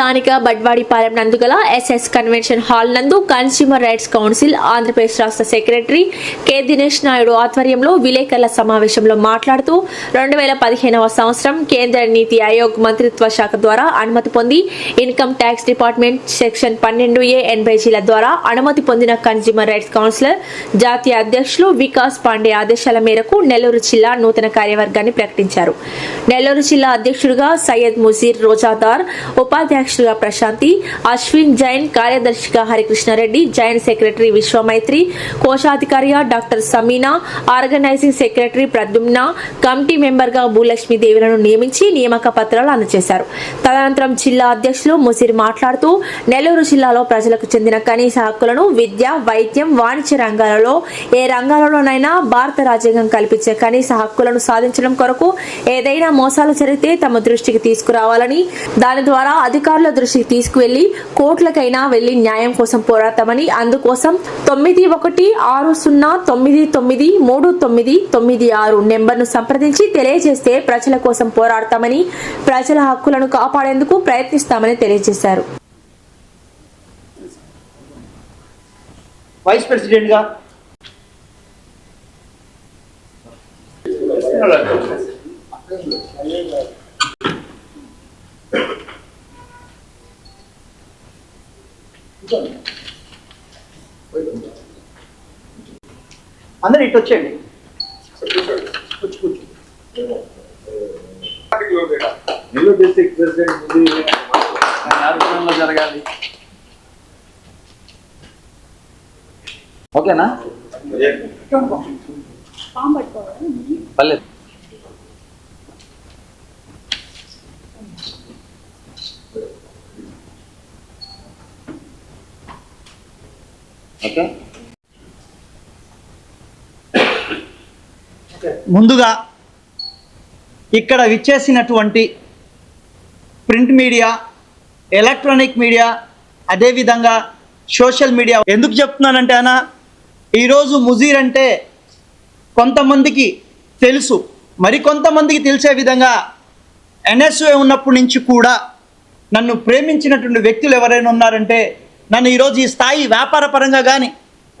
స్థానిక బడ్వాడిపాలెం నందుగల SS convention hall నందు కన్స్యూమర్ రైట్స్ కౌన్సిల్ ఆంధ్రప్రదేశ్ రాష్ట్ర సెక్రటరీ కె దినేష్ నాయుడు ఆధ్వర్యంలో విలేకరుల సమావేశంలో మాట్లాడుతూ రెండు వేల పదిహేనవ సంవత్సరం కేంద్ర నీతి ఆయోగ్ మంత్రిత్వ శాఖ ద్వారా అనుమతి పొంది ఇన్కమ్ ట్యాక్స్ డిపార్ట్మెంట్ సెక్షన్ పన్నెండు ఏ ఎనభై జీల ద్వారా అనుమతి పొందిన కన్స్యూమర్ రైట్స్ కౌన్సిలర్ జాతీయ అధ్యక్షులు వికాస్ పాండే ఆదేశాల మేరకు నెల్లూరు జిల్లా నూతన కార్యవర్గాన్ని ప్రకటించారు. నెల్లూరు జిల్లా అధ్యక్షుడిగా సయ్యద్ ముజీర్ రోజాదార్ అధ్యక్షులుగా ప్రశాంతి అశ్విన్ జైన్ కార్యదర్శిగా Harikrishna Reddy Jain secretary Vishwamaitri కోశాధికారిగా doctor Sameena organising secretary Pradyumna committee మెంబర్గా భూలక్ష్మీదేవులను నియమించి నియామక పత్రాలు అందజేశారు. తదనంతరం జిల్లా అధ్యక్షులు ముసిరి మాట్లాడుతూ నెల్లూరు జిల్లాలో ప్రజలకు చెందిన కనీస హక్కులను విద్య వైద్యం వాణిజ్య రంగాలలో ఏ రంగాలలోనైనా భారత రాజ్యాంగం కల్పించే కనీస హక్కులను సాధించడం కొరకు ఏదైనా మోసాలు జరిగితే తమ దృష్టికి తీసుకురావాలని దాని ద్వారా అధికారులు దృష్టికి తీసుకువెళ్ళి కోర్టులకైనా వెళ్ళి న్యాయం కోసం పోరాడతామని అందుకోసం తొమ్మిది ఒకటి ఆరు సున్నా తొమ్మిది తొమ్మిది మూడు తొమ్మిది తొమ్మిది ఆరు నెంబర్ను సంప్రదించి తెలియజేస్తే ప్రజల కోసం పోరాడతామని ప్రజల హక్కులను కాపాడేందుకు ప్రయత్నిస్తామని తెలియజేశారు. వైస్ ప్రెసిడెంట్గా అందరు ఇటు వచ్చేయండి. కూర్చో కూర్చో డిస్ట్రిక్ట్ ప్రెసిడెంట్ జరగాలి. ఓకేనా? పర్లేదు. ఓకే. ముందుగా ఇక్కడ విచ్చేసినటువంటి ప్రింట్ మీడియా ఎలక్ట్రానిక్ మీడియా అదేవిధంగా సోషల్ మీడియా. ఎందుకు చెప్తున్నానంటే అన్న ఈరోజు ముజీర్ అంటే కొంతమందికి తెలుసు. మరి కొంతమందికి తెలిసే విధంగా ఎన్ఎస్ఏ ఉన్నప్పటి నుంచి కూడా నన్ను ప్రేమించినటువంటి వ్యక్తులు ఎవరైనా ఉన్నారంటే నన్ను ఈరోజు ఈ స్థాయి వ్యాపార పరంగా కానీ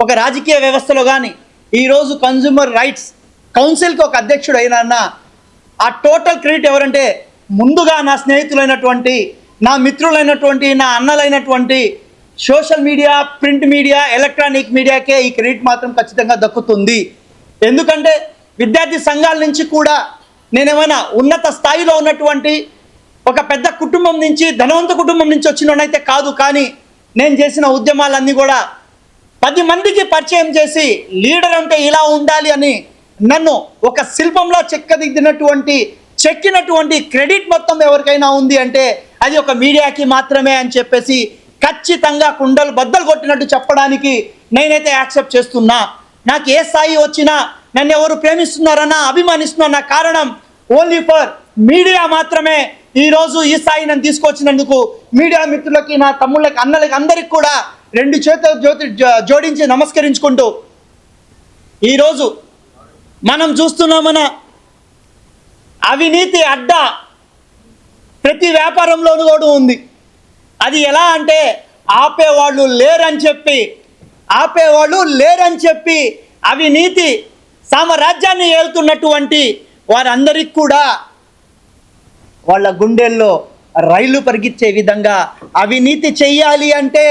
ఒక రాజకీయ వ్యవస్థలో కానీ ఈరోజు కన్జ్యూమర్ రైట్స్ కౌన్సిల్కి ఒక అధ్యక్షుడు అయినా ఆ టోటల్ క్రెడిట్ ఎవరంటే ముందుగా నా స్నేహితులైనటువంటి నా మిత్రులైనటువంటి నా అన్నలైనటువంటి social media print media electronic మీడియాకే ఈ క్రెడిట్ మాత్రం ఖచ్చితంగా దక్కుతుంది. ఎందుకంటే విద్యార్థి సంఘాల నుంచి కూడా నేనేమైనా ఉన్నత స్థాయిలో ఉన్నటువంటి ఒక పెద్ద కుటుంబం నుంచి ధనవంత కుటుంబం నుంచి వచ్చినోనైతే కాదు కానీ నేను చేసిన ఉద్యమాలన్నీ కూడా పది మందికి పరిచయం చేసి లీడర్ అంటే ఇలా ఉండాలి అని నన్ను ఒక శిల్పంలో చెక్కదిద్దినటువంటి చెక్కినటువంటి క్రెడిట్ మొత్తం ఎవరికైనా ఉంది అంటే అది ఒక మీడియాకి మాత్రమే అని చెప్పేసి ఖచ్చితంగా కుండలు బద్దలు కొట్టినట్టు చెప్పడానికి నేనైతే యాక్సెప్ట్ చేస్తున్నా. నాకు ఏ స్థాయి వచ్చినా నన్ను ఎవరు ప్రేమిస్తున్నారన్నా అభిమానిస్తున్నారన్న కారణం ఓన్లీ ఫర్ మీడియా మాత్రమే. ఈరోజు ఈ స్థాయి నన్ను తీసుకొచ్చినందుకు మీడియా మిత్రులకి నా తమ్ముళ్ళకి అన్నలకి అందరికి కూడా రెండు చేతులు జ్యోతి జోడించి నమస్కరించుకుంటూ ఈరోజు మనం చూస్తున్నామన అవినీతి అడ్డ ప్రతి వ్యాపారంలోనూ కూడా ఉంది. అది ఎలా అంటే ఆపేవాళ్ళు లేరని చెప్పి ఆపేవాళ్ళు లేరని చెప్పి అవినీతి సామ్రాజ్యాన్ని ఏలుతున్నటువంటి వారందరికి కూడా వాళ్ళ గుండెల్లో రైలు పరిగించే విధంగా అవినీతి చెయ్యాలి అంటే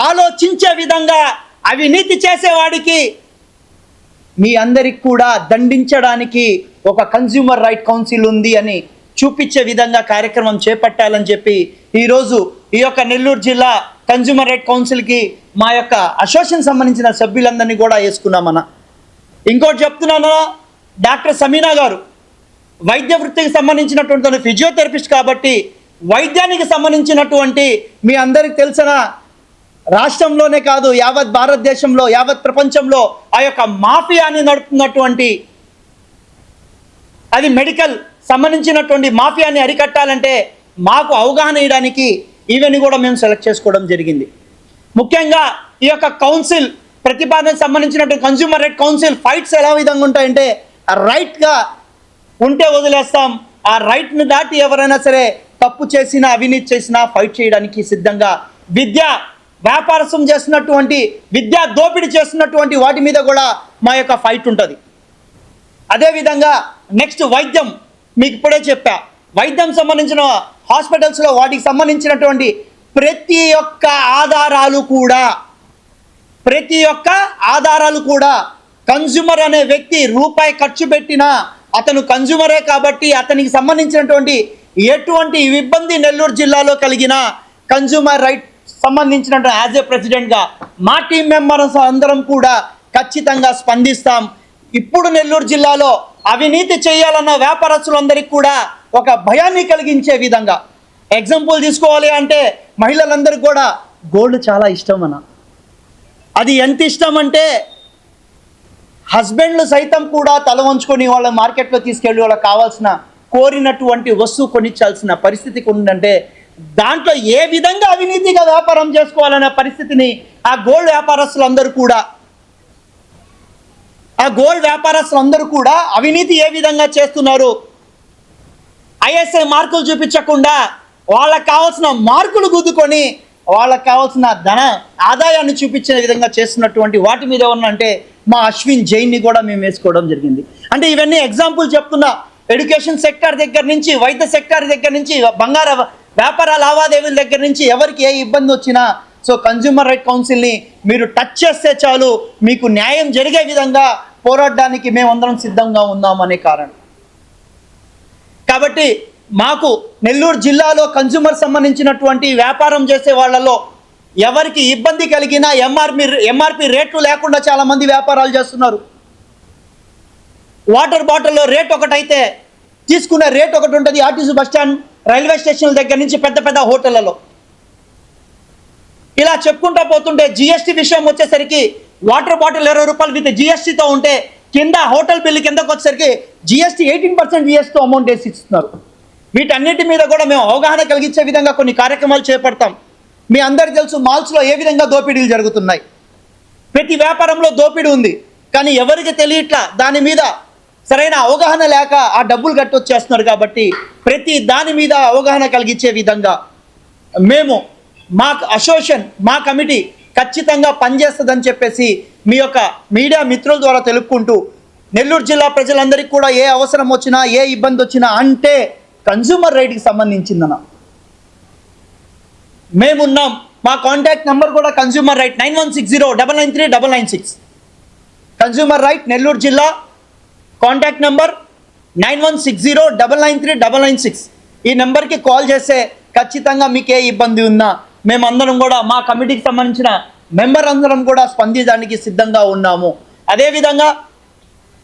ఆలోచించే విధంగా అవినీతి చేసేవాడికి మీ అందరికి కూడా దండించడానికి ఒక కన్జ్యూమర్ రైట్ కౌన్సిల్ ఉంది అని చూపించే విధంగా కార్యక్రమం చేపట్టాలని చెప్పి ఈరోజు ఈ యొక్క నెల్లూరు జిల్లా కన్జ్యూమర్ రైట్ కౌన్సిల్కి మా యొక్క అసోసియేషన్ సంబంధించిన సభ్యులందరినీ కూడా వేసుకున్నామన్న ఇంకోటి చెప్తున్నాను డాక్టర్ సమీనా గారు వైద్య వృత్తికి సంబంధించినటువంటి ఫిజియోథెరపిస్ట్ కాబట్టి వైద్యానికి సంబంధించినటువంటి మీ అందరికి తెలిసిన? రాష్ట్రంలోనే కాదు యావత్ భారతదేశంలో యావత్ ప్రపంచంలో ఆ యొక్క మాఫియాని నడుపుతున్నటువంటి అది మెడికల్ సంబంధించినటువంటి మాఫియాని అరికట్టాలంటే మాకు అవగాహన ఇవ్వడానికి ఈవెన్ కూడా మేము సెలెక్ట్ చేసుకోవడం జరిగింది. ముఖ్యంగా ఈ యొక్క కౌన్సిల్ ప్రతిపాదన సంబంధించినటువంటి కన్స్యూమర్ రైట్ కౌన్సిల్ ఫైట్స్ ఎలా విధంగా ఉంటాయంటే రైట్గా ఉంటే వదిలేస్తాం ఆ రైట్ని దాటి ఎవరైనా సరే తప్పు చేసినా అవినీతి చేసినా ఫైట్ చేయడానికి సిద్ధంగా విద్య వ్యాపారసం చేస్తున్నటువంటి విద్యా దోపిడీ చేస్తున్నటువంటి వాటి మీద కూడా మా యొక్క ఫైట్ ఉంటుంది. అదేవిధంగా నెక్స్ట్ వైద్యం మీకు ఇప్పుడే చెప్పా. వైద్యం సంబంధించిన హాస్పిటల్స్లో వాటికి సంబంధించినటువంటి ప్రతి ఒక్క ఆధారాలు కూడా ప్రతి ఒక్క ఆధారాలు కూడా కన్జ్యూమర్ అనే వ్యక్తి రూపాయి ఖర్చు పెట్టినా అతను కన్జ్యూమరే కాబట్టి అతనికి సంబంధించినటువంటి ఎటువంటి ఇబ్బంది నెల్లూరు జిల్లాలో కలిగిన కన్జ్యూమర్ రైట్ సంబంధించిన యాజ్ ఏ ప్రెసిడెంట్గా మా టీం మెంబర్స్ అందరం కూడా ఖచ్చితంగా స్పందిస్తాం. ఇప్పుడు నెల్లూరు జిల్లాలో అవినీతి చేయాలన్న వ్యాపారస్తులందరికీ కూడా ఒక భయాన్ని కలిగించే విధంగా. ఎగ్జాంపుల్ తీసుకోవాలి అంటే మహిళలందరికీ కూడా గోల్డ్ చాలా ఇష్టం అన్న. అది ఎంత ఇష్టం అంటే హస్బెండ్లు సైతం కూడా తల వంచుకొని వాళ్ళ మార్కెట్లో తీసుకెళ్ళి వాళ్ళకి కావాల్సిన కోరినటువంటి వస్తువు కొనిచ్చాల్సిన పరిస్థితి ఉందంటే దాంట్లో ఏ విధంగా అవినీతిగా వ్యాపారం చేసుకోవాలనే పరిస్థితిని ఆ గోల్డ్ వ్యాపారస్తులందరూ కూడా ఆ గోల్డ్ వ్యాపారస్తులందరూ కూడా అవినీతి ఏ విధంగా చేస్తున్నారు ఐఎస్ఐ మార్కులు చూపించకుండా వాళ్ళకి కావాల్సిన మార్కులు గుద్దుకొని వాళ్ళకి కావాల్సిన ధన ఆదాయాన్ని చూపించే విధంగా చేస్తున్నటువంటి వాటి మీద ఉన్నంటే మా అశ్విన్ జైన్ని కూడా మేము వేసుకోవడం జరిగింది. అంటే ఇవన్నీ ఎగ్జాంపుల్ చెప్తున్నా. ఎడ్యుకేషన్ సెక్టార్ దగ్గర నుంచి వైద్య సెక్టార్ దగ్గర నుంచి బంగారు వ్యాపార లావాదేవీల దగ్గర నుంచి ఎవరికి ఏ ఇబ్బంది వచ్చినా సో కన్జ్యూమర్ రైట్ కౌన్సిల్ని మీరు టచ్ చేస్తే చాలు మీకు న్యాయం జరిగే విధంగా పోరాడడానికి మేమందరం సిద్ధంగా ఉన్నామనే కారణం. కాబట్టి మాకు నెల్లూరు జిల్లాలో కన్జ్యూమర్ సంబంధించినటువంటి వ్యాపారం చేసే వాళ్ళలో ఎవరికి ఇబ్బంది కలిగినా ఎంఆర్పి ఎంఆర్పి రేట్లు లేకుండా చాలామంది వ్యాపారాలు చేస్తున్నారు. వాటర్ బాటిల్లో రేట్ ఒకటైతే తీసుకునే రేట్ ఒకటి ఉంటుంది ఆర్టీసీ బస్ స్టాండ్ రైల్వే స్టేషన్ల దగ్గర నుంచి పెద్ద పెద్ద హోటళ్ళలో ఇలా చెప్పుకుంటా పోతుంటే జిఎస్టీ విషయం వచ్చేసరికి వాటర్ బాటిల్ ఇరవై రూపాయలు విత్ జిఎస్టీతో ఉంటే కింద హోటల్ బిల్లు కిందకు వచ్చేసరికి జిఎస్టీ ఎయిటీన్ పర్సెంట్ జిఎస్టీతో అమౌంట్ వేసి ఇస్తున్నారు. వీటన్నిటి మీద కూడా మేము అవగాహన కలిగించే విధంగా కొన్ని కార్యక్రమాలు చేపడతాం. మీ అందరికి తెలుసు మాల్స్లో ఏ విధంగా దోపిడీలు జరుగుతున్నాయి. ప్రతి వ్యాపారంలో దోపిడీ ఉంది. కానీ ఎవరికి తెలియట్లా? దాని మీద సరైన అవగాహన లేక ఆ డబ్బులు కట్టొచ్చేస్తున్నారు కాబట్టి ప్రతి దాని మీద అవగాహన కలిగించే విధంగా మేము మా అసోసియేషన్ మా కమిటీ ఖచ్చితంగా పనిచేస్తుందని చెప్పేసి మీ యొక్క మీడియా మిత్రుల ద్వారా తెలుపుకుంటూ నెల్లూరు జిల్లా ప్రజలందరికీ కూడా ఏ అవసరం వచ్చినా ఏ ఇబ్బంది వచ్చినా అంటే కన్జ్యూమర్ రైట్కి సంబంధించిందన్న. మేమున్నాం. మా కాంటాక్ట్ నెంబర్ కూడా consumer right nine one six zero double nine three double nine six. Consumer right Nellore జిల్లా contact number nine one six zero double nine three double nine six. ఈ నెంబర్కి కాల్ చేస్తే ఖచ్చితంగా మీకు ఏ ఇబ్బంది ఉన్నా మేమందరం కూడా మా కమిటీకి సంబంధించిన మెంబర్ అందరం కూడా స్పందించడానికి సిద్ధంగా ఉన్నాము. అదేవిధంగా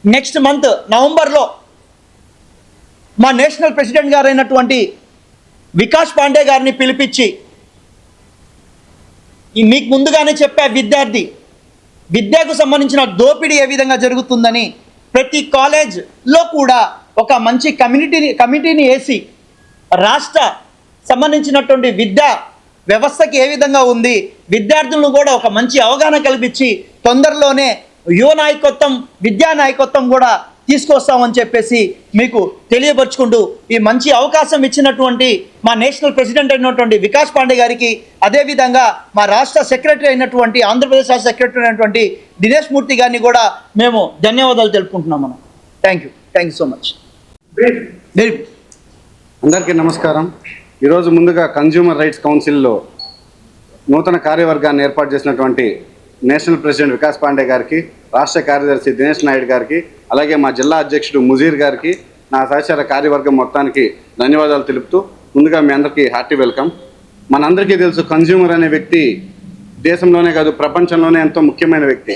నెక్స్ట్ మంత్ నవంబర్లో మా నేషనల్ ప్రెసిడెంట్ గారైనటువంటి వికాస్ పాండే గారిని పిలిపించి మీకు ముందుగానే చెప్పా విద్యార్థి విద్యకు సంబంధించిన దోపిడీ ఏ విధంగా జరుగుతుందని ప్రతి కాలేజ్లో కూడా ఒక మంచి కమ్యూనిటీని కమిటీని వేసి రాష్ట్ర సంబంధించినటువంటి విద్యా వ్యవస్థకి ఏ విధంగా ఉంది విద్యార్థులను కూడా ఒక మంచి అవగాహన కల్పించి తొందరలోనే యువ నాయకత్వం విద్యా నాయకత్వం కూడా తీసుకొస్తామని చెప్పేసి మీకు తెలియపరుచుకుంటూ ఈ మంచి అవకాశం ఇచ్చినటువంటి మా నేషనల్ ప్రెసిడెంట్ అయినటువంటి వికాస్ పాండే గారికి అదేవిధంగా మా రాష్ట్ర సెక్రటరీ అయినటువంటి ఆంధ్రప్రదేశ్ రాష్ట్ర సెక్రటరీ అయినటువంటి దినేష్ మూర్తి గారిని కూడా మేము ధన్యవాదాలు తెలుపుకుంటున్నాం మనం. Thank you thank you so much అందరికీ నమస్కారం. ఈరోజు ముందుగా కన్జ్యూమర్ రైట్స్ కౌన్సిల్లో నూతన కార్యవర్గాన్ని ఏర్పాటు చేసినటువంటి నేషనల్ ప్రెసిడెంట్ వికాస్ పాండే గారికి రాష్ట్ర కార్యదర్శి దినేష్ నాయుడు గారికి అలాగే మా జిల్లా అధ్యక్షుడు ముజీర్ గారికి నా సహచార కార్యవర్గం మొత్తానికి ధన్యవాదాలు తెలుపుతూ ముందుగా మీ అందరికీ హార్టీ వెల్కమ్. మనందరికీ తెలుసు కన్జ్యూమర్ అనే వ్యక్తి దేశంలోనే కాదు ప్రపంచంలోనే ఎంతో ముఖ్యమైన వ్యక్తి.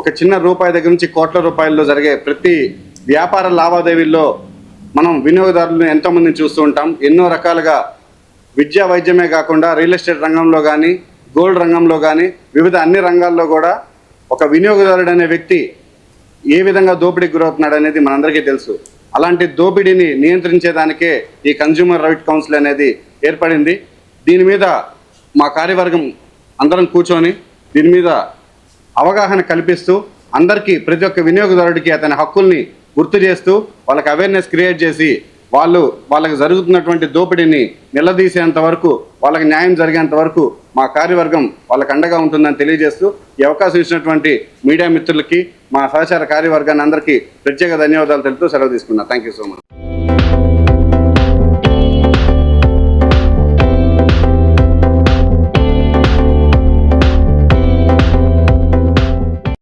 ఒక చిన్న రూపాయి దగ్గర నుంచి కోట్ల రూపాయల్లో జరిగే ప్రతి వ్యాపార లావాదేవీల్లో మనం వినియోగదారులను ఎంతోమందిని చూస్తూ ఉంటాం. ఎన్నో రకాలుగా విద్యా వైద్యమే కాకుండా రియల్ ఎస్టేట్ రంగంలో కానీ గోల్డ్ రంగంలో కానీ వివిధ అన్ని రంగాల్లో కూడా ఒక వినియోగదారుడు అనే వ్యక్తి ఏ విధంగా దోపిడీకి గురవుతున్నాడు అనేది మనందరికీ తెలుసు. అలాంటి దోపిడీని నియంత్రించేదానికే ఈ కన్జ్యూమర్ రైట్ కౌన్సిల్ అనేది ఏర్పడింది. దీని మీద మా కార్యవర్గం అందరం కూర్చొని దీని మీద అవగాహన కల్పిస్తూ అందరికీ ప్రతి ఒక్క వినియోగదారుడికి అతని హక్కుల్ని గుర్తు చేస్తూ వాళ్ళకి అవేర్నెస్ క్రియేట్ చేసి వాళ్ళు వాళ్ళకి జరుగుతున్నటువంటి దోపిడీని నిలదీసేంత వరకు వాళ్ళకి న్యాయం జరిగేంత వరకు మా కార్యవర్గం వాళ్ళకు అండగా ఉంటుందని తెలియజేస్తూ ఈ అవకాశం ఇచ్చినటువంటి మీడియా మిత్రులకి మా సహచార కార్యవర్గాన్ని అందరికీ ప్రత్యేక ధన్యవాదాలు తెలుపుతూ సెలవు తీసుకున్నాను థ్యాంక్ యూ సో మచ్